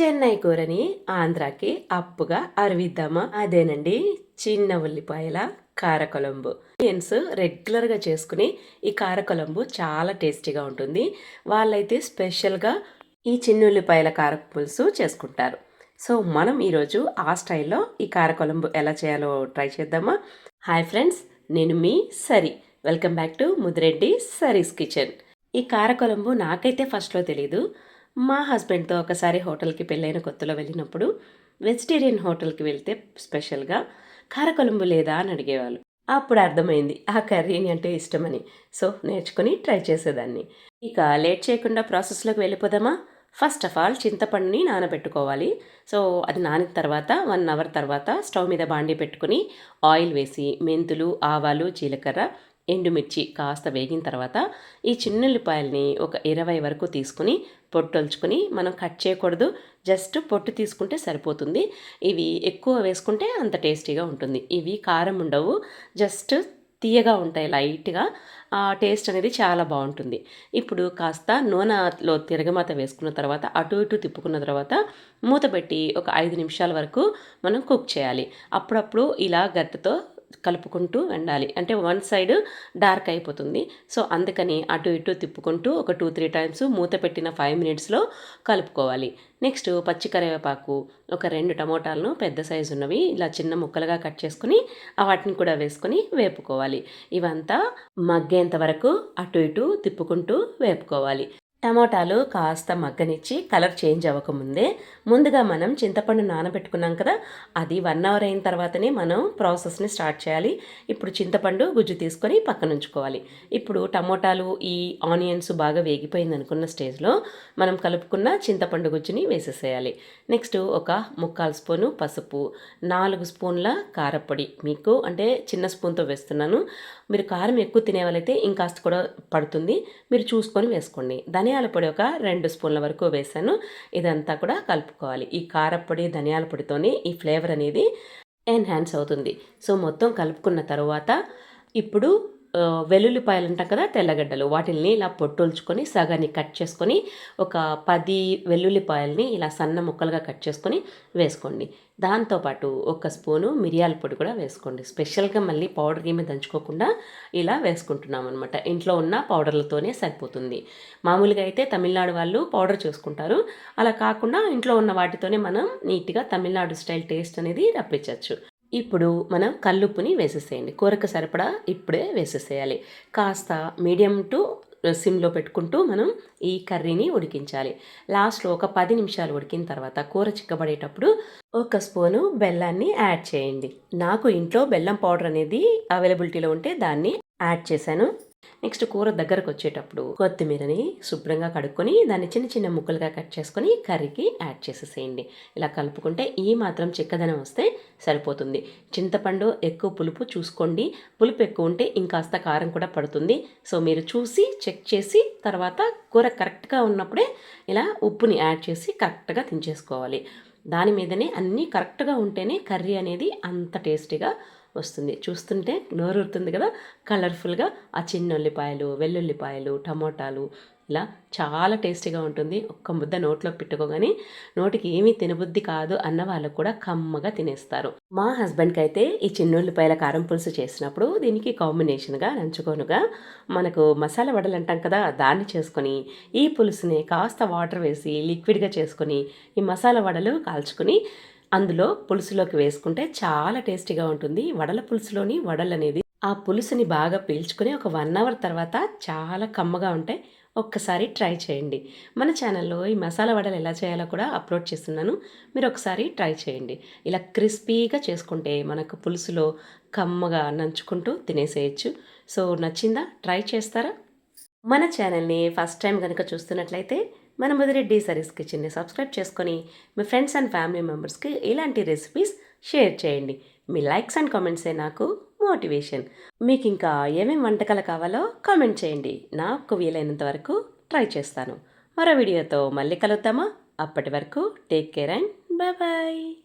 చెన్నై కూరని ఆంధ్రాకి అప్పుగా అరవిద్దామా? అదేనండి చిన్న ఉల్లిపాయల కారకొలంబు. ఇండియన్స్ రెగ్యులర్గా చేసుకుని ఈ కారకొలంబు చాలా టేస్టీగా ఉంటుంది. వాళ్ళైతే స్పెషల్గా ఈ చిన్న ఉల్లిపాయల కార పులుసు చేసుకుంటారు. సో మనం ఈరోజు ఆ స్టైల్లో ఈ కారకొలంబు ఎలా చేయాలో ట్రై చేద్దామా? హాయ్ ఫ్రెండ్స్ నేను మీ Sari. Welcome back to Mudireddy Sari's kitchen. ఈ కారకొలంబు నాకైతే ఫస్ట్లో తెలీదు. మా హస్బెండ్తో ఒకసారి హోటల్కి పెళ్ళైన కొత్తలో వెళ్ళినప్పుడు వెజిటేరియన్ హోటల్కి వెళ్తే స్పెషల్గా కారకొలంబు లేదా అని అడిగేవాళ్ళు. అప్పుడు అర్థమైంది ఆ కర్రీని అంటే ఇష్టమని. సో నేర్చుకుని ట్రై చేసేదాన్ని. ఇక లేట్ చేయకుండా ప్రాసెస్లోకి వెళ్ళిపోదామా? ఫస్ట్ ఆఫ్ ఆల్ చింతపండుని నానబెట్టుకోవాలి. సో అది నానిన తర్వాత వన్ అవర్ తర్వాత స్టవ్ మీద బాండి పెట్టుకుని ఆయిల్ వేసి మెంతులు ఆవాలు జీలకర్ర ఎండుమిర్చి కాస్త వేగిన తర్వాత ఈ చిన్నెల్లిపాయల్ని ఒక ఇరవై వరకు తీసుకుని పొట్టొల్చుకుని మనం కట్ చేయకూడదు. జస్ట్ పొట్టు తీసుకుంటే సరిపోతుంది. ఇవి ఎక్కువ వేసుకుంటే అంత టేస్టీగా ఉంటుంది. ఇవి కారం ఉండవు. జస్ట్ తీయగా ఉంటాయి లైట్గా. టేస్ట్ అనేది చాలా బాగుంటుంది. ఇప్పుడు కాస్త నూనెలో తిరగమాత వేసుకున్న తర్వాత అటు ఇటు తిప్పుకున్న తర్వాత మూత పెట్టి ఒక ఐదు నిమిషాల వరకు మనం కుక్ చేయాలి. అప్పుడప్పుడు ఇలా గట్టతో కలుపుకుంటూ వెండాలి అంటే వన్ సైడ్ డార్క్ అయిపోతుంది. సో అందుకని అటు ఇటు తిప్పుకుంటూ ఒక టూ త్రీ టైమ్స్ మూత పెట్టిన ఫైవ్ మినిట్స్లో కలుపుకోవాలి. నెక్స్ట్ పచ్చి కరివేపాకు ఒక రెండు టమోటాలను పెద్ద సైజు ఉన్నవి ఇలా చిన్న ముక్కలుగా కట్ చేసుకుని వాటిని కూడా వేసుకొని వేపుకోవాలి. ఇవంతా మగ్గేంత వరకు అటు ఇటు తిప్పుకుంటూ వేపుకోవాలి. టమాటాలు కాస్త మగ్గనిచ్చి కలర్ చేంజ్ అవ్వకముందే ముందుగా మనం చింతపండు నానబెట్టుకున్నాం కదా అది వన్ అవర్ అయిన తర్వాతనే మనం ప్రాసెస్ని స్టార్ట్ చేయాలి. ఇప్పుడు చింతపండు గుజ్జు తీసుకొని పక్కన ఉంచుకోవాలి ఇప్పుడు టమోటాలు ఈ ఆనియన్స్ బాగా వేగిపోయింది అనుకున్న స్టేజ్లో మనం కలుపుకున్న చింతపండు గుజ్జుని వేసేసేయాలి. నెక్స్ట్ ఒక ముక్కాలు స్పూను పసుపు నాలుగు స్పూన్ల కారపొడి. మీకు అంటే చిన్న స్పూన్తో వేస్తున్నాను. మీరు కారం ఎక్కువ తినే వాళ్ళైతే ఇంకాస్త కూడా పడుతుంది. మీరు చూసుకొని వేసుకోండి. ధనియాల పొడి ఒక రెండు స్పూన్ల వరకు వేసాను. ఇదంతా కూడా కలుపుకోవాలి. ఈ కారపొడి ధనియాల పొడితోనే ఈ ఫ్లేవర్ అనేది ఎన్హాన్స్ అవుతుంది. సో మొత్తం కలుపుకున్న తర్వాత ఇప్పుడు వెల్లుల్లిపాయలు అంటాం కదా తెల్లగడ్డలు. వాటిల్ని ఇలా పొట్టొల్చుకొని సగాన్ని కట్ చేసుకొని ఒక పది వెల్లుల్లిపాయల్ని ఇలా సన్న ముక్కలుగా కట్ చేసుకొని వేసుకోండి. దాంతోపాటు ఒక స్పూను మిరియాల పొడి కూడా వేసుకోండి. స్పెషల్గా మళ్ళీ పౌడర్ ఏమీ దంచుకోకుండా ఇలా వేసుకుంటున్నాం అనమాట ఇంట్లో ఉన్న పౌడర్లతోనే సరిపోతుంది. మామూలుగా అయితే తమిళనాడు వాళ్ళు పౌడర్ చేసుకుంటారు. అలా కాకుండా ఇంట్లో ఉన్న వాటితోనే మనం నీట్గా తమిళనాడు స్టైల్ టేస్ట్ అనేది రప్పించవచ్చు ఇప్పుడు మనం కల్లుప్పుని వేసేసేయండి. కూరకు సరిపడా ఇప్పుడే వేసేసేయాలి. కాస్త మీడియం టు సిమ్లో పెట్టుకుంటూ మనం ఈ కర్రీని ఉడికించాలి. లాస్ట్లో ఒక పది నిమిషాలు ఉడికిన తర్వాత కూర చిక్కబడేటప్పుడు ఒక స్పూను బెల్లాన్ని యాడ్ చేయండి. నాకు ఇంట్లో బెల్లం పౌడర్ అనేది అవైలబిలిటీలో ఉంటే దాన్ని యాడ్ చేశాను. నెక్స్ట్ కూర దగ్గరకు వచ్చేటప్పుడు కొత్తిమీరని శుభ్రంగా కడుక్కొని దాన్ని చిన్న చిన్న ముక్కలుగా కట్ చేసుకొని కర్రీకి యాడ్ చేసేసేయండి. ఇలా కలుపుకుంటే ఈ మాత్రం చిక్కదనం వస్తే సరిపోతుంది. చింతపండు ఎక్కువ పులుపు చూసుకోండి. పులుపు ఎక్కువ ఉంటే ఇంకాస్త కారం కూడా పడుతుంది. సో మీరు చూసి చెక్ చేసి తర్వాత కూర కరెక్ట్గా ఉన్నప్పుడే ఇలా ఉప్పుని యాడ్ చేసి కరెక్ట్గా తినేసుకోవాలి దాని మీదనే అన్నీ కరెక్ట్గా ఉంటేనే కర్రీ అనేది అంత టేస్టీగా వస్తుంది. చూస్తుంటే నోరుతుంది కదా? కలర్ఫుల్గా ఆ చిన్న ఉల్లిపాయలు వెల్లుల్లిపాయలు టమోటాలు ఇలా చాలా టేస్టీగా ఉంటుంది. ఒక్క ముద్ద నోట్లో పెట్టుకోగానే నోటికి ఏమీ తినబుద్ధి కాదు అన్న వాళ్ళు కూడా కమ్మగా తినేస్తారు. మా హస్బెండ్కి అయితే ఈ చిన్నుల్లిపాయల కారం పులుసు చేసినప్పుడు దీనికి కాంబినేషన్గా నంచుకోనుగా మనకు మసాలా వడలు అంటాం కదా దాన్ని చేసుకొని ఈ పులుసుని కాస్త వాటర్ వేసి లిక్విడ్గా చేసుకొని ఈ మసాలా వడలు కాల్చుకొని అందులో పులుసులోకి వేసుకుంటే చాలా టేస్టీగా ఉంటుంది. వడల పులుసులోని వడలు అనేది ఆ పులుసుని బాగా పీల్చుకొని ఒక వన్ అవర్ తర్వాత చాలా కమ్మగా ఉంటాయి ఒక్కసారి ట్రై చేయండి. మన ఛానల్లో ఈ మసాలా వడలు ఎలా చేయాలో కూడా అప్లోడ్ చేస్తున్నాను. మీరు ఒకసారి ట్రై చేయండి. ఇలా క్రిస్పీగా చేసుకుంటే మనకు పులుసులో కమ్మగా నంచుకుంటూ తినేసేయచ్చు. సో నచ్చిందా? ట్రై చేస్తారా? మన ఛానల్ని ఫస్ట్ టైం కనుక చూస్తున్నట్లయితే మన ముదిరెడ్డి సరీస్ కిచెన్ని సబ్స్క్రైబ్ చేసుకొని మీ ఫ్రెండ్స్ అండ్ ఫ్యామిలీ మెంబర్స్కి ఇలాంటి రెసిపీస్ షేర్ చేయండి. మీ లైక్స్ అండ్ కామెంట్సే నాకు మోటివేషన్. మీకు ఇంకా ఏమేమి వంటకాలు కావాలో కామెంట్ చేయండి. నాకు వీలైనంత వరకు ట్రై చేస్తాను. మరో వీడియోతో మళ్ళీ కలుద్దామా? అప్పటి వరకు take care and bye bye.